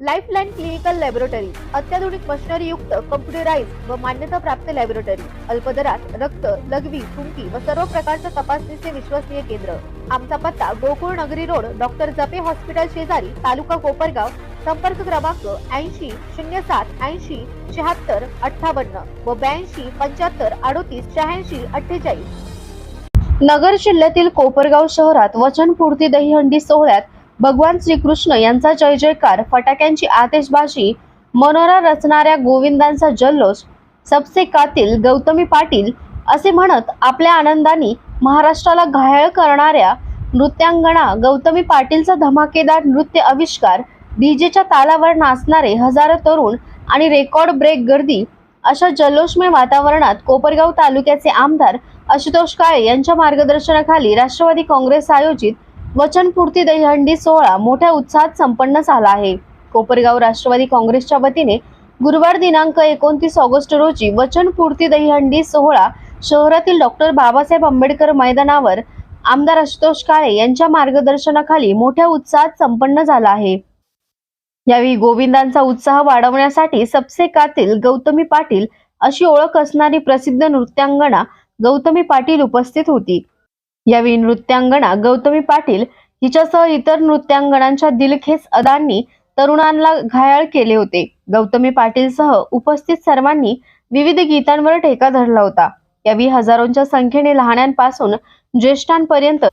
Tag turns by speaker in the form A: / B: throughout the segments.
A: Lifeline clinical laboratory अत्याधुनिक machinery युक्त computerise व मान्यता प्राप्त लॅबोरेटरी अल्पदरात रक्त लघवी थुंकी व सर्व प्रकारच्या तपासणीचे विश्वसनीय केंद्र. आमचा पत्ता गोकुळ नगरी रोड डॉक्टर जपे हॉस्पिटल शेजारी तालुका कोपरगाव संपर्क क्रमांक ऐंशी शून्य सात ऐंशी शहात्तर अठ्ठावन्न व ब्याऐंशी पंच्याहत्तर अडोतीस शहाऐंशी अठ्ठेचाळीस. नगर जिल्ह्यातील कोपरगाव शहरात वचनपूर्ती दहीहंडी सोहळ्यात भगवान श्रीकृष्ण यांचा जय जयकार फटाक्यांची आतिषबाजी मनोरा रचणाऱ्या गोविंदांचा जल्लोष सबसे कातील गौतमी पाटील असे म्हणत आपल्या आनंदाने महाराष्ट्राला घायाळ करणाऱ्या नृत्यांगणा गौतमी पाटीलचा धमाकेदार नृत्य आविष्कार डीजेच्या तालावर नाचणारे हजारो तरुण आणि रेकॉर्ड ब्रेक गर्दी अशा जल्लोषमय वातावरणात कोपरगाव तालुक्याचे आमदार आशुतोष काळे यांच्या मार्गदर्शनाखाली राष्ट्रवादी काँग्रेस आयोजित वचनपूर्ती दहीहंडी सोहळा मोठ्या उत्साहात संपन्न झाला आहे. कोपरगाव राष्ट्रवादी काँग्रेसच्या वतीने गुरुवार दिनांक एकोणतीस ऑगस्ट रोजी वचनपूर्ती दहीहंडी सोहळा शहरातील डॉक्टर बाबासाहेब आंबेडकर मैदानावर आमदार आशुतोष काळे यांच्या मार्गदर्शनाखाली मोठ्या उत्साहात संपन्न झाला आहे. यावेळी गोविंदांचा उत्साह वाढवण्यासाठी सबसे कातील गौतमी पाटील अशी ओळख असणारी प्रसिद्ध नृत्यांगणा गौतमी पाटील उपस्थित होती. यावेळी नृत्यांगणा गौतमी पाटील हिच्यासह इतर नृत्यांगणांच्या दिलखेस अदांनी तरुणांना घायाळ केले होते. गौतमी पाटीलसह उपस्थित सर्वांनी विविध गीतांवर ठेका धरला होता. यावेळी हजारोंच्या संख्येने लहानांपासून ज्येष्ठांपर्यंत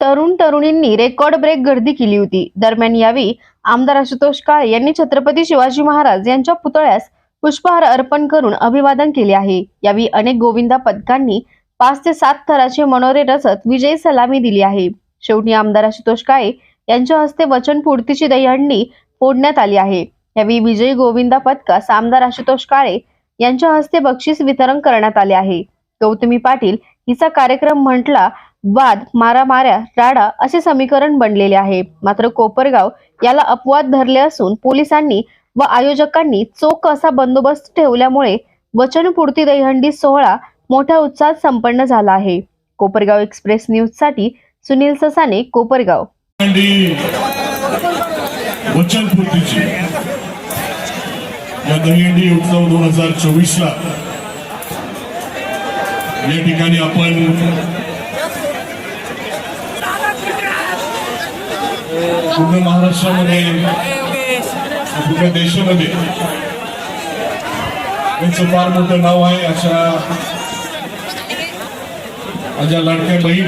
A: तरुण तरुणींनी रेकॉर्ड ब्रेक गर्दी केली होती. दरम्यान यावेळी आमदार आशुतोष काळे यांनी छत्रपती शिवाजी महाराज यांच्या पुतळ्यास पुष्पहार अर्पण करून अभिवादन केले आहे. यावेळी अनेक गोविंदा पथकांनी पाच ते सात थराचे मनोरे रचत विजयी सलामी दिली आहे. शेवटी आमदार आशुतोष काळे यांच्या हस्ते वचनपूर्तीची दहीहंडी फोडण्यात आली आहे. यावेळी विजयी गोविंदा पथकास आमदार आशुतोष काळे यांच्या हस्ते बक्षीस वितरण करण्यात आले आहे. गौतमी पाटील हिचा कार्यक्रम म्हटला वाद मारामाऱ्या राडा असे समीकरण बनलेले आहे. मात्र कोपरगाव याला अपवाद धरले असून पोलिसांनी व आयोजकांनी चोख असा बंदोबस्त ठेवल्यामुळे वचनपूर्ती दहीहंडी सोहळा मोठ्या उत्साहात संपन्न झाला आहे. कोपरगाव एक्सप्रेस न्यूजसाठी सुनील ससाने कोपरगाव.
B: दहीहंडी या दहीहंडी उत्सव दोन हजार चोवीस ला या ठिकाणी आपण पूर्ण महाराष्ट्रामध्ये पूर्ण देशामध्ये यांचं फार मोठं नाव आहे अशा माझ्या लाडक्या बहीण.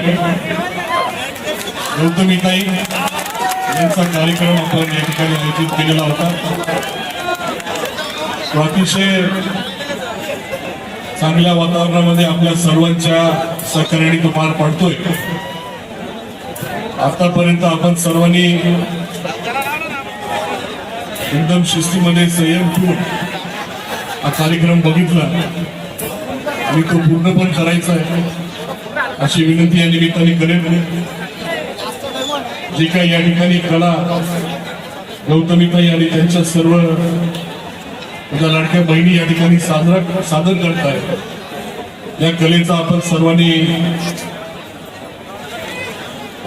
B: गौतमीताई यांचा कार्यक्रम आपण या ठिकाणी आयोजित केलेला होता. अतिशय चांगल्या वातावरणामध्ये आपल्या सर्वांच्या सहकार्याने तो पार पडतोय. आतापर्यंत आपण सर्वांनी एकदम शिस्तीमध्ये संयम ठेवून हा कार्यक्रम बघितला. आणि तो पूर्ण पण करायचा आहे. अशी विनंती या निमित्ताने करेल जी काही या ठिकाणी कला गौतमीताई आणि त्यांच्या सर्व माझ्या लाडक्या बहिणी या ठिकाणी साजरा सादर करत आहेत या कलेचा आपण सर्वांनी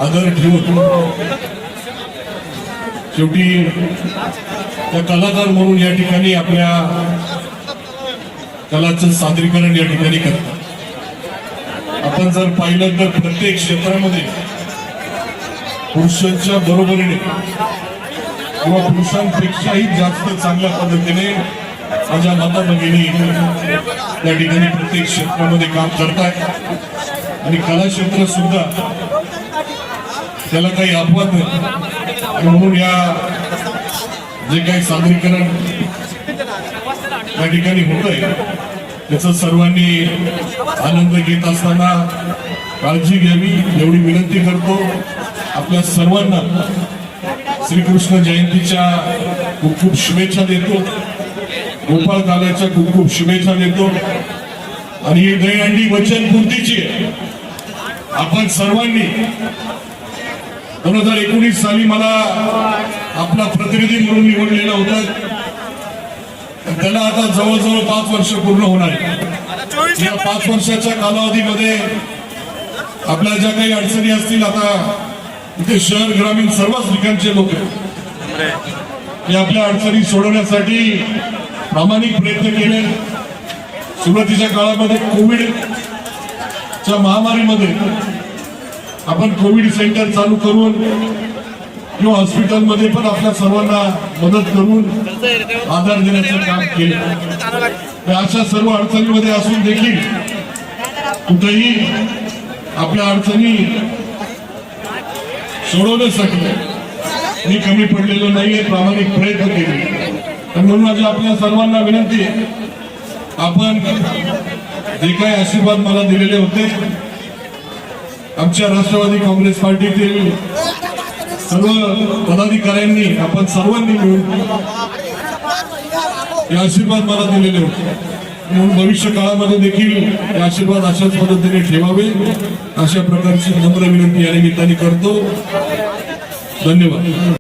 B: आदर ठेवून शेवटी त्या कलाकार म्हणून या ठिकाणी आपल्या कलाचं सादरीकरण या ठिकाणी करतात. आपण जर पाहिलं तर प्रत्येक क्षेत्रामध्ये पुरुषांच्या बरोबरीने किंवा पुरुषांपेक्षाही जास्त चांगल्या पद्धतीने माझ्या माता भगिनी या ठिकाणी प्रत्येक क्षेत्रामध्ये काम करतायत. आणि कला क्षेत्र सुद्धा त्याला काही अपवाद नाही म्हणून या जे काही सादरीकरण या ठिकाणी होत आहे त्याचा सर्वांनी आनंद घेत असताना काळजी घ्यावी एवढी विनंती करतो. आपल्या सर्वांना श्रीकृष्ण जयंतीच्या खूप खूप शुभेच्छा देतो. गोपाळ काल्याच्या खूप खूप शुभेच्छा देतो. आणि ही दहीहंडी वचनपूर्तीची आहे. आपण सर्वांनी दोन हजार एकोणीस साली मला आपला प्रतिनिधी म्हणून निवडलेला होता. त्याला आता जवळजवळ पाच वर्ष पूर्ण होणार आहे. या पाच वर्षाच्या कालावधीमध्ये आपल्या ज्या काही अडचणी असतील आता इथे शहर ग्रामीण सर्वच ठिकाणचे लोक आहेत. आपल्या अडचणी सोडवण्यासाठी प्रामाणिक प्रयत्न केले. सुरुवातीच्या काळामध्ये कोविडच्या महामारीमध्ये आपण कोविड सेंटर चालू करून किंवा हॉस्पिटलमध्ये पण आपल्या सर्वांना मदत करून आधार देण्याचं काम केलं. अशा सर्व अडचणीमध्ये असून देखील कुठेही आपल्या अडचणी सोडवण्यासाठी मी कमी पडलेलो नाहीये प्रामाणिक प्रयत्न केले. आणि म्हणून माझी आपल्या सर्वांना विनंती आहे. आपण जे काही आशीर्वाद मला दिलेले होते आमच्या राष्ट्रवादी काँग्रेस पार्टीतील सर्व पदाधिकाऱ्यांनी आपण सर्वांनी मिळून हे आशीर्वाद मला दिलेले होते. म्हणून भविष्य काळामध्ये देखील हे आशीर्वाद अशाच पद्धतीने ठेवावे. अशा प्रकारची नम्र विनंती या निमित्ताने करतो. धन्यवाद.